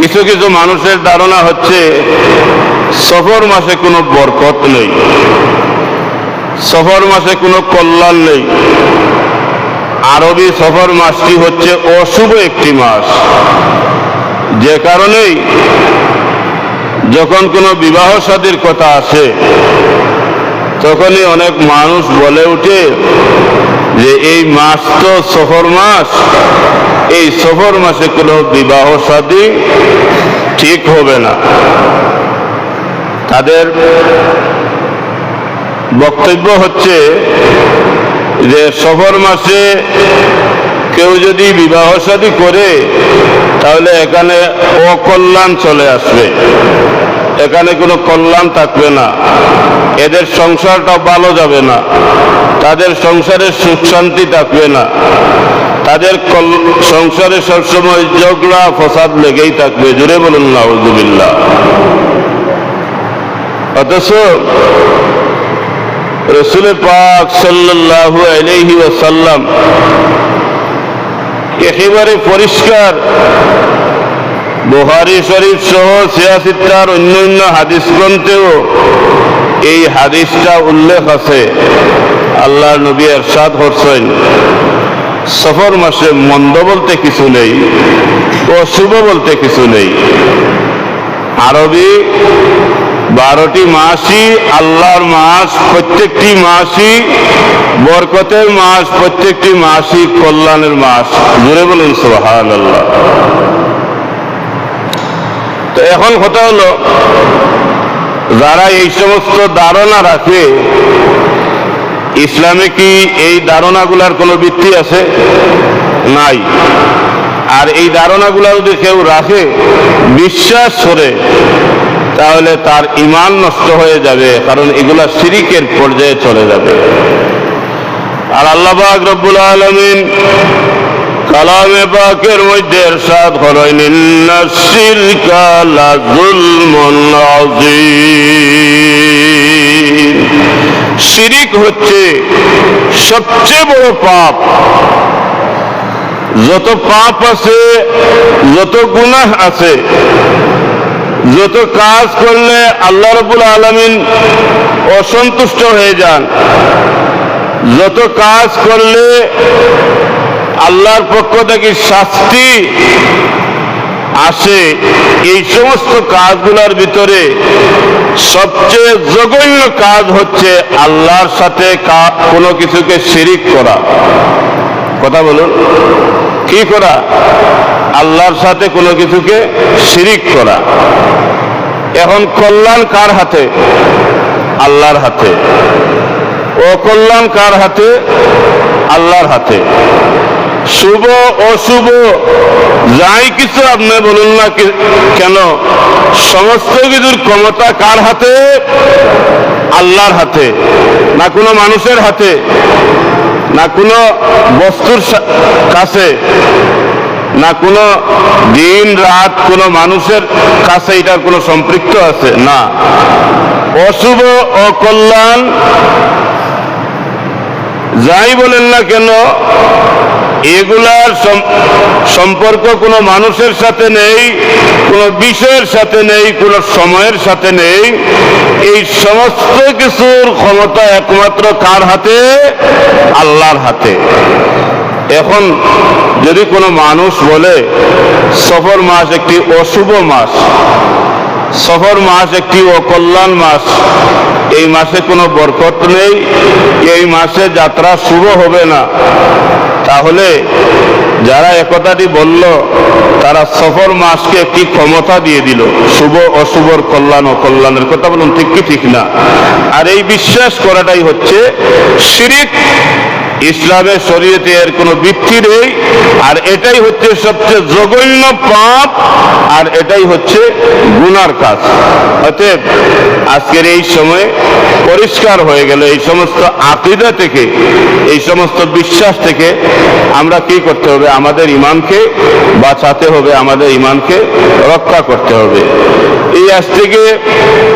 কিছু কিছু মানুষের ধারণা হচ্ছে সফর মাসে কোনো বরকত নেই। সফর মাসে কোনো কল্যাণ নেই। আরবি সফর মাসটি হচ্ছে অশুভ একটি মাস। যে কারণেই যখন কোনো বিবাহ সাদীর কথা আসে, তখনই অনেক মানুষ বলে ওঠে যে এই মাস তো সফর মাস। এই সফর মাসে কোনো বিবাহ সাদী ঠিক হবে না। তাদের বক্তব্য হচ্ছে যে সফর মাসে কেউ যদি বিবাহ সাদী করে, তাহলে এখানে অকল্যাণ চলে আসবে। এখানে কোনো কল্যাণ থাকবে না। এদের সংসারটা ভালো যাবে না। তাদের সংসারে সুখ শান্তি থাকবে না। তাদের সংসারে সবসময় ঝগড়া, ফসাদ লেগেই থাকবে। জুড়ে বলুন নাউজুবিল্লা অথচ রসুল পাক সাল্লাল্লাহু আলাইহি ওয়াসাল্লাম একেবারে পরিষ্কার বুহারি শরীফ সহ সিয়াসিত্তার অন্য অন্য হাদিস গ্রন্থেও এই হাদিসটা উল্লেখ আছে। আল্লাহ নবী এরশাদ করছেন। সফর মাসে মন্দ বলতে কিছু নেই, অশুভ বলতে কিছু নেই। আরবি বারোটি মাসই আল্লাহর মাস, প্রত্যেকটি মাসই বরকতের মাস, প্রত্যেকটি মাসই কল্যাণের মাস। জুড়ে বলুন সোহান আল্লাহ তো এখন কথা হলো, যারা এই সমস্ত ধারণা রাখে ইসলামে কি এই ধারণাগুলার কোনো ভিত্তি আছে? নাই। আর এই ধারণাগুলা যদি কেউ রাখে, বিশ্বাস করে, তাহলে তার ইমান নষ্ট হয়ে যাবে, কারণ এগুলা সিরিকের পর্যায়ে চলে যাবে। আর আল্লাহ আকরবুল আলমিন কালামে পাকের মধ্যে এরশাদ করেন ইন্না শিরকা লা যুলমুন আযীম। শিরিক হচ্ছে সবচেয়ে বড় পাপ। যত পাপ আছে, যত গুনাহ আছে, যত কাজ করলে আল্লাহ রবুল আলমিন অসন্তুষ্ট হয়ে যান। যত কাজ করলে আল্লাহর পক্ষ থেকে শাস্তি আসে। এই সমস্ত কাজগুলোর ভিতরে সবচেয়ে জঘন্য কাজ হচ্ছে আল্লাহর সাথে কোনো কিছুকে শিরিক করা। কথা বলুন। কি করা? আল্লাহর সাথে কোনো কিছুকে শিরিক করা। এখন কল্যাণ কার হাতে? আল্লাহর হাতে। অকল্যাণ কার হাতে? আল্লাহর হাতে। শুভ অশুভ, যাই কিছু আপনি বলুন না কেন? সমস্ত কিছুর ক্ষমতা কার হাতে? আল্লাহর হাতে, না কোনো মানুষের হাতে, না কোনো বস্তুর কাছে, না কোনো দিন রাত কোনো মানুষের কাছে এটার কোনো সম্পৃক্ত আছে? না। অশুভ অকল্যাণ, যাই বলেন না কেন এগুলার সম্পর্ক কোনো মানুষের সাথে নেই, কোনো বিষয়ের সাথে নেই, কোনো সময়ের সাথে নেই। এই সমস্ত কিছুর ক্ষমতা একমাত্র কার হাতে? আল্লাহর হাতে। এখন যদি কোনো মানুষ বলে, সফর মাস একটি অশুভ মাস, সফর মাস একটি অকল্যাণ মাস এই মাসে কোনো বরকত নেই, এই মাসে যাত্রা শুভ হবে না। তাহলে যারা একথাটি বলল, তারা সফর মাসকে একটি ক্ষমতা দিয়ে দিল? শুভ, অশুভর, কল্যাণ, অকল্যাণের কথা বলুন, ঠিক কি, ঠিক না? আর এই বিশ্বাস করাটাই হচ্ছে শিরিক ইসলামের শরীয়তে এর কোনো বৃত্তি নেই, আর এটাই হচ্ছে সবচেয়ে জঘন্য পাপ, আর এটাই হচ্ছে গুনার কাজ। অতএব আজকের এই সময়ে পরিষ্কার হয়ে গেল এই সমস্ত আকিদা থেকে, এই সমস্ত বিশ্বাস থেকে আমরা কি করতে হবে? আমাদের ইমানকে বাঁচাতে হবে, আমাদের ইমানকে রক্ষা করতে হবে। এই আজ থেকে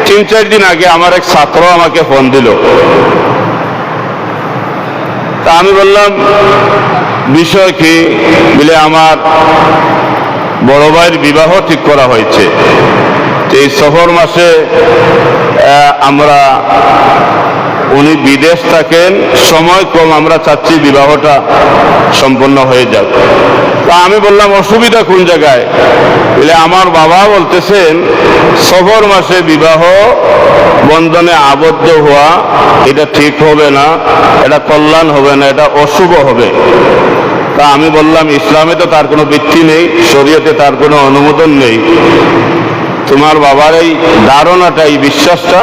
তিন চার দিন আগে আমার এক ছাত্র আমাকে ফোন দিল। তা আমি বললাম, বিষয় কি? বলে আমার বড় ভাইয়ের বিবাহ ঠিক করা হয়েছে। এই সফর মাসে আমরা, উনি বিদেশ থাকেন, সময় কম আমরা চাচ্ছি বিবাহটা সম্পন্ন হয়ে যাক। তা আমি বললাম, অসুবিধা কোন জায়গায়? বলে, আমার বাবা বলতেছেন, সফর মাসে বিবাহ বন্ধনে আবদ্ধ হওয়া, এটা ঠিক হবে না, এটা কল্যাণ হবে না, এটা অশুভ হবে। তা আমি বললাম, ইসলামে তো তার কোনো ভিত্তি নেই, শরীয়তে তার কোনো অনুমোদন নেই। তোমার বাবার এই ধারণাটা, এই বিশ্বাসটা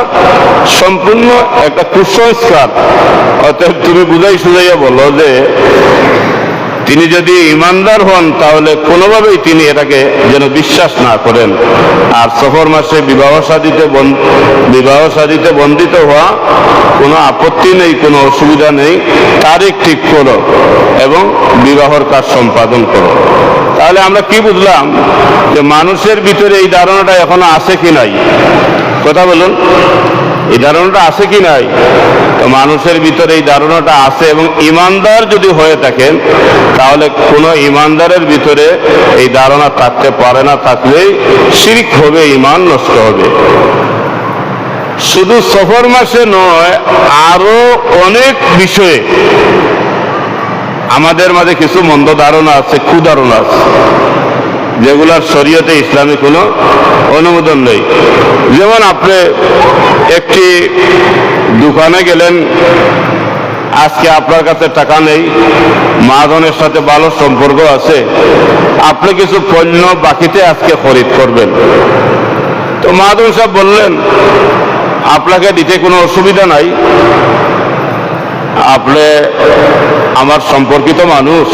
সম্পূর্ণ একটা কুসংস্কার। অতএব তুমি বুঝাই সুঝাইয়া বলো যে তিনি যদি ইমানদার হন, তাহলে কোনোভাবেই তিনি এটাকে যেন বিশ্বাস না করেন। আর সফর মাসে বিবাহ সাদিতে বিবাহ সাদিতে বন্দিত হওয়া কোনো আপত্তি নেই, কোনো অসুবিধা নেই। তারিখ ঠিক করো এবং বিবাহর কাজ সম্পাদন করো। তাহলে আমরা কি বুঝলাম যে মানুষের ভিতরে এই ধারণাটা এখনও আছে কি নাই? কথা বলুন। এই ধারণাটা আছে কি নাই? তো মানুষের ভিতরে এই ধারণাটা আছে এবং ইমানদার যদি হয়ে থাকেন, তাহলে কোনো ইমানদারের ভিতরে এই ধারণা থাকতে পারে না থাকলেই শিরিক হবে ইমান নষ্ট হবে। শুধু সফর মাসে নয়, আরও অনেক বিষয়ে আমাদের মাঝে কিছু মন্দ ধারণা আছে, কুধারণা আছে। যেগুলার শরীয়তে ইসলামী কোনো অনুমোদন নেই। যেমন আপনি একটি দোকানে গেলেন, আজকে আপনার কাছে টাকা নেই মাদনের সাথে ভালো সম্পর্ক আছে, আপনি কিছু পণ্য বাকিতে আজকে খরিদ করবেন। তো মাদন সাহেব বললেন, আপনাকে দিতে কোনো অসুবিধা নাই আপনি আমার সম্পর্কিত মানুষ।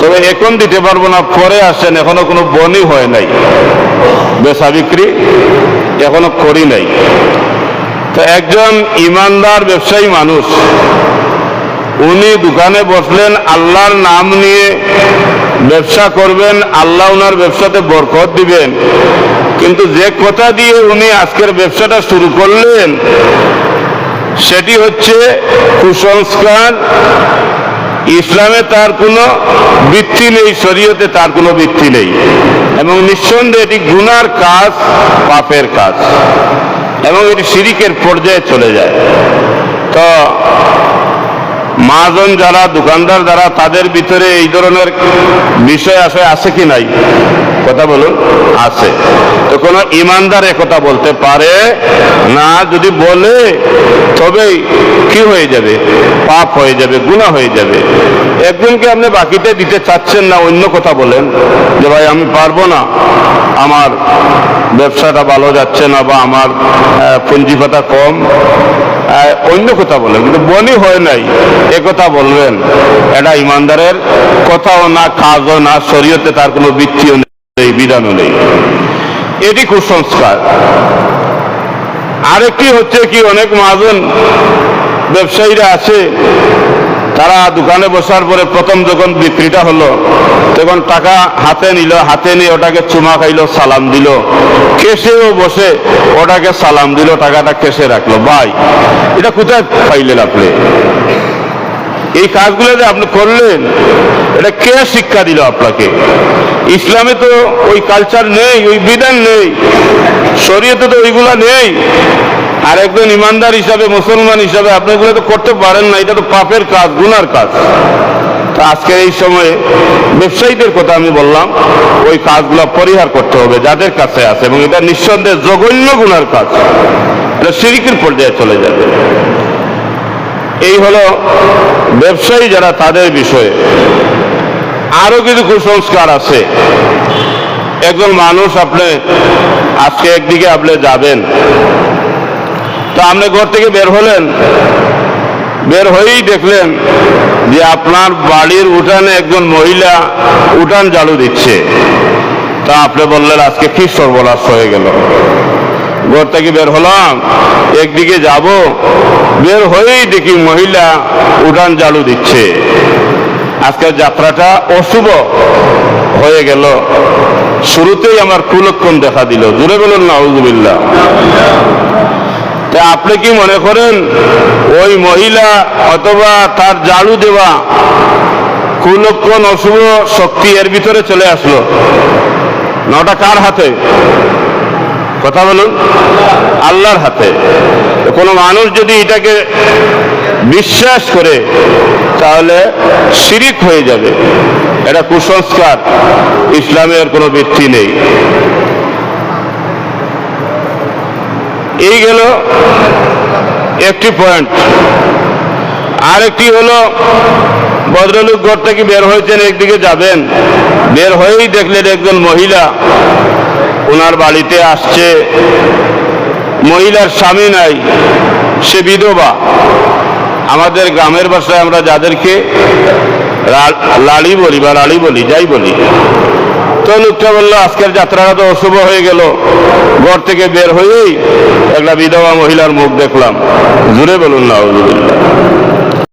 তবে এখন দিতে পারব না, পরে আসেন, এখনও কোনো বনই হয় নাই। বেচা বিক্রি এখনও করি নাই। তো একজন ইমানদার ব্যবসায়ী মানুষ, উনি দোকানে বসলেন, আল্লাহর নাম নিয়ে ব্যবসা করবেন, আল্লাহ ওনার ব্যবসাতে বরকত দিবেন। কিন্তু যে কথা দিয়ে উনি আজকের ব্যবসাটা শুরু করলেন সেটি হচ্ছে কুসংস্কার। ইসলামে তার কোনো বৃত্তি নেই, শরীয়তে তার কোনো বৃত্তি নেই। এবং নিঃসন্দেহে এটি গুনার কাজ, পাপের কাজ। এবং এটি সিরিকের পর্যায়ে চলে যায়। তো মাজন যারা, দোকানদার যারা, তাদের ভিতরে এই ধরনের বিষয় আসে, আছে কি নাই? কথা বলুন, আছে। তো কোনো ইমানদার কথা বলতে পারে না, যদি বলে তবেই কি হয়ে যাবে? পাপ হয়ে যাবে গুণা হয়ে যাবে। একজনকে আপনি বাকিতে দিতে চাচ্ছেন না, অন্য কথা বলেন, যে ভাই, আমি পারব না, আমার ব্যবসাটা ভালো যাচ্ছে না বা আমার পুঞ্জিপাতা কম অন্য কথা বলেন, কিন্তু বনি হয় নাই, এ কথা বলবেন। এটা ইমানদারের কথাও না, কাজও না, শরীয়তে তার কোনো বৃত্তিও নেই, বিধানও নেই। এটি কুসংস্কার। আরেকটি হচ্ছে কি, অনেক মাজন ব্যবসায়ীরা আছে তারা দোকানে বসার পরে প্রথম যখন বিক্রিটা হলো, তখন টাকা হাতে নিল, হাতে নিয়ে ওটাকে চুমা খাইলো, সালাম দিল। কেসেও বসে ওটাকে সালাম দিল, টাকাটা কেসে রাখল। ভাই, এটা কোথায় পাইলেন আপনি? এই কাজগুলো যে আপনি করলেন, এটা কে শিক্ষা দিল আপনাকে? ইসলামে তো ওই কালচার নেই, ওই বিধান নেই, শরীয়তে তো ওইগুলা নেই। আর একজন ইমানদার হিসাবে, মুসলমান হিসাবে, আপনি এগুলো তো করতে পারেন না, এটা তো পাপের কাজ, গুনার কাজ। তো আজকে এই সময়ে ব্যবসায়ীদের কথা আমি বললাম, ওই কাজগুলো পরিহার করতে হবে, যাদের কাছে আছে, এবং এটা নিঃসন্দেহে জঘন্য গুনার কাজ। এটা সিরিকের পর্যায়ে চলে যাবে। এই হলো ব্যবসায়ী যারা তাদের বিষয়ে আরও কিছু কুসংস্কার আছে। একজন মানুষ আপনি, আজকে একদিকে আপনি যাবেন তো আপনি ঘর থেকে বের হলেন। বের হয়েই দেখলেন যে আপনার বাড়ির উঠানে একজন মহিলা উঠান ঝাড়ু দিচ্ছে। তা আপনি বললেন, আজকে কি সর্বনাশ হয়ে গেল? ঘর থেকে বের হলাম, একদিকে যাব, বের হয়েই দেখি মহিলা উঠান ঝাড়ু দিচ্ছে। আজকের যাত্রাটা অশুভ হয়ে গেল। শুরুতেই আমার কুলক্ষণ দেখা দিল। জুড়ে বলুন না আপনি কি মনে করেন ওই মহিলা অথবা তার ঝাড়ু দেওয়া কুলক্ষণ অশুভ শক্তি এর ভিতরে চলে আসলো? নটা কার হাতে? কথা বলুন। আল্লাহর হাতে। কোনো মানুষ যদি এটাকে বিশ্বাস করে, তাহলে শিরিক হয়ে যাবে। এটা কুসংস্কার। ইসলামের কোনো ভিত্তি নেই। এই গেল একটি পয়েন্ট আরেকটি হলো, ভদ্রলোক ঘর থেকে বের হয়েছেন, একদিকে যাবেন। বের হয়েই দেখলেন একজন মহিলা। ওনার বাড়িতে আসছে। মহিলার স্বামী নাই, সে বিধবা। আমাদের গ্রামের ভাষায় আমরা যাদেরকে লালি বলি বা লালি বলি, যাই বলি। তো লোকটা বলল আজকের যাত্রাটা তো অশুভ হয়ে গেল। ঘর থেকে বের হয়েই একটা বিধবা মহিলার মুখ দেখলাম। জুড়ে বলুন না